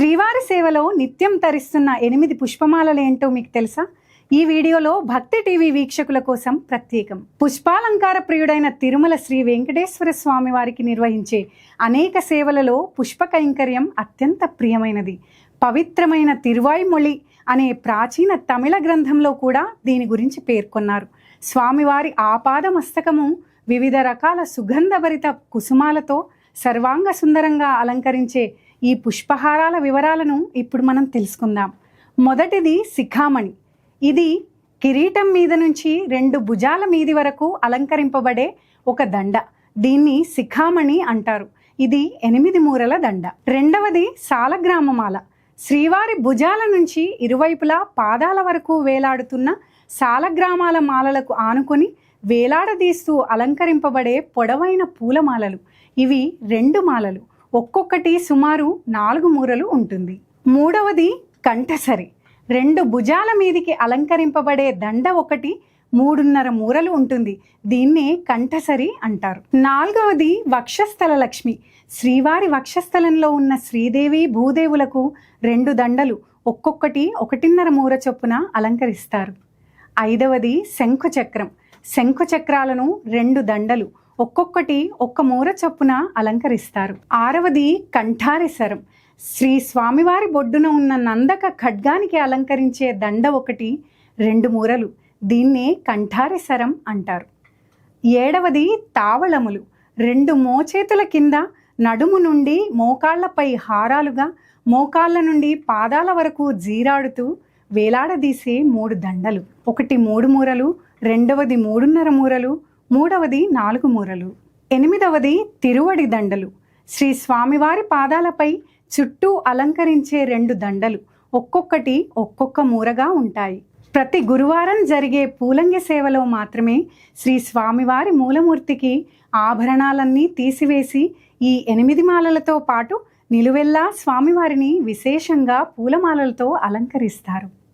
శ్రీవారి సేవలో నిత్యం తరిస్తున్న ఎనిమిది పుష్పమాలలేంటో మీకు తెలుసా? ఈ వీడియోలో భక్తి టీవీ వీక్షకుల కోసం ప్రత్యేకం. పుష్పాలంకార ప్రియుడైన తిరుమల శ్రీ వెంకటేశ్వర స్వామి వారికి నిర్వహించే అనేక సేవలలో పుష్ప కైంకర్యం అత్యంత ప్రియమైనది. పవిత్రమైన తిరువాయిమొళి అనే ప్రాచీన తమిళ గ్రంథంలో కూడా దీని గురించి పేర్కొన్నారు. స్వామివారి ఆపాద మస్తకము వివిధ రకాల సుగంధభరిత కుసుమాలతో సర్వాంగ సుందరంగా అలంకరించే ఈ పుష్పహారాల వివరాలను ఇప్పుడు మనం తెలుసుకుందాం. మొదటిది శిఖామణి. ఇది కిరీటం మీద నుంచి రెండు భుజాల మీది వరకు అలంకరింపబడే ఒక దండ. దీన్ని శిఖామణి అంటారు. ఇది ఎనిమిది మూరల దండ. రెండవది సాలగ్రామమాల. శ్రీవారి భుజాల నుంచి ఇరువైపులా పాదాల వరకు వేలాడుతున్న సాలగ్రామాల మాలలకు ఆనుకొని వేలాడదీస్తూ అలంకరింపబడే పొడవైన పూలమాలలు. ఇవి రెండు మాలలు. ఒక్కొక్కటి సుమారు నాలుగు మూరలు ఉంటుంది. మూడవది కంఠసరి. రెండు భుజాల మీదికి అలంకరింపబడే దండ ఒకటి మూడున్నర మూరలు ఉంటుంది. దీన్నే కంఠసరి అంటారు. నాలుగవది వక్షస్థల లక్ష్మి. శ్రీవారి వక్షస్థలంలో ఉన్న శ్రీదేవి భూదేవులకు రెండు దండలు ఒక్కొక్కటి ఒకటిన్నర మూర చొప్పున అలంకరిస్తారు. ఐదవది శంఖుచక్రం. శంఖుచక్రాలను రెండు దండలు ఒక్కొక్కటి ఒక్క మూర చొప్పున అలంకరిస్తారు. ఆరవది కంఠారిసరం. శ్రీ స్వామివారి బొడ్డున ఉన్న నందక ఖడ్గానికి అలంకరించే దండ ఒకటి రెండు మూరలు. దీన్నే కంఠారిసరం అంటారు. ఏడవది తావళములు. రెండు మోచేతుల కింద నడుము నుండి మోకాళ్ళపై హారాలుగా మోకాళ్ళ నుండి పాదాల వరకు జీరాడుతూ వేలాడదీసే మూడు దండలు. ఒకటి మూడు మూరలు రెండవది మూడున్నర మూరలు మూడవది నాలుగు మూరలు ఎనిమిదవది తిరువడి దండలు. శ్రీ స్వామివారి పాదాలపై చుట్టూ అలంకరించే రెండు దండలు ఒక్కొక్కటి ఒక్కొక్క మూరగా ఉంటాయి. ప్రతి గురువారం జరిగే పూలంగి సేవలో మాత్రమే శ్రీ స్వామివారి మూలమూర్తికి ఆభరణాలన్నీ తీసివేసి ఈ ఎనిమిది మాలలతో పాటు నిలువెల్లా స్వామివారిని విశేషంగా పూలమాలలతో అలంకరిస్తారు.